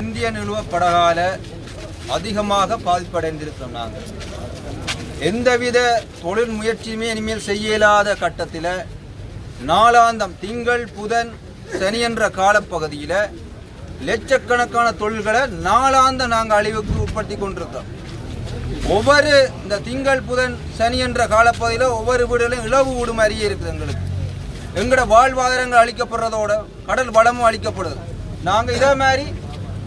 இந்திய நிலுவ படகால அதிகமாக பாதிப்படைந்திருக்கிறோம் நாங்கள். எந்தவித தொழில் முயற்சியுமே இனிமேல் செய்ய இயலாத கட்டத்தில் நாளாந்தம் திங்கள் புதன் சனி என்ற காலப்பகுதியில் லட்சக்கணக்கான தொழில்களை நாளாந்த நாங்கள் அழிவுக்கு உட்படுத்தி கொண்டிருக்கிறோம். ஒவ்வொரு இந்த திங்கள் புதன் சனி என்ற காலப்பகுதியில் ஒவ்வொரு வீடுகளும் இழவு வீடு மாதிரியே இருக்குது எங்களுக்கு. எங்களோட வாழ்வாதாரங்கள் அளிக்கப்படுறதோட கடல் வளமும் அளிக்கப்படுது நாங்கள் இதே மாதிரி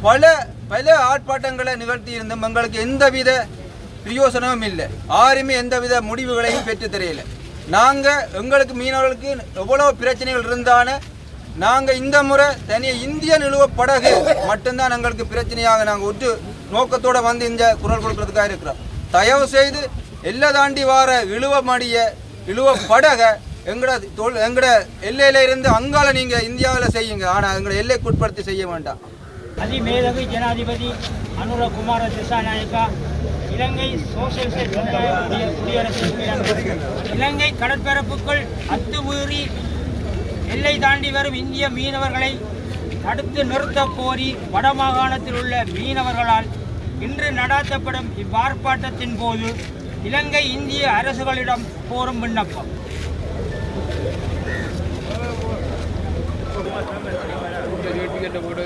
பல பல ஆர்ப்பாட்டங்களை நிகழ்த்தி இருந்தும் எங்களுக்கு எந்தவித பிரயோசனமும் இல்லை. யாருமே எந்தவித முடிவுகளையும் பெற்று தெரியல. நாங்கள் எங்களுக்கு மீனவர்களுக்கு எவ்வளோ பிரச்சனைகள் இருந்தானே நாங்கள் இந்த முறை தனியாக இந்திய நிலுவ படகு மட்டும்தான் எங்களுக்கு பிரச்சனையாக நாங்கள் ஒற்று நோக்கத்தோடு வந்து இந்த குரல் கொடுக்கறதுக்காக இருக்கிறோம். தயவு செய்து எல்லை தாண்டி வார இழுவ மடிய இழுவ படகை எங்கட தொல் எங்கட எல்லையில இருந்து அங்கால நீங்க இந்தியாவில் செய்யுங்க. ஆனா எங்கட எல்லைக்குட்படுத்தி செய்ய வேண்டாம். அதிமேதகு ஜனாதிபதி அனுரகுமார திசாநாயக்கா இலங்கை சோசியலிச ஜனநாயக குடிய- குடியரசின் இலங்கை கடற்பரப்புக்குள் அத்துமீறி எல்லை தாண்டி வரும் இந்திய மீனவர்களை தடுத்து நிறுத்த கோரி வடமாகாணத்தில் உள்ள மீனவர்களால் இன்று நடாத்தப்படும் இவ்வார்ப்பாட்டத்தின் போது இலங்கை இந்திய அரசுகளிடம் கோரும் விண்ணப்பம். போட்டு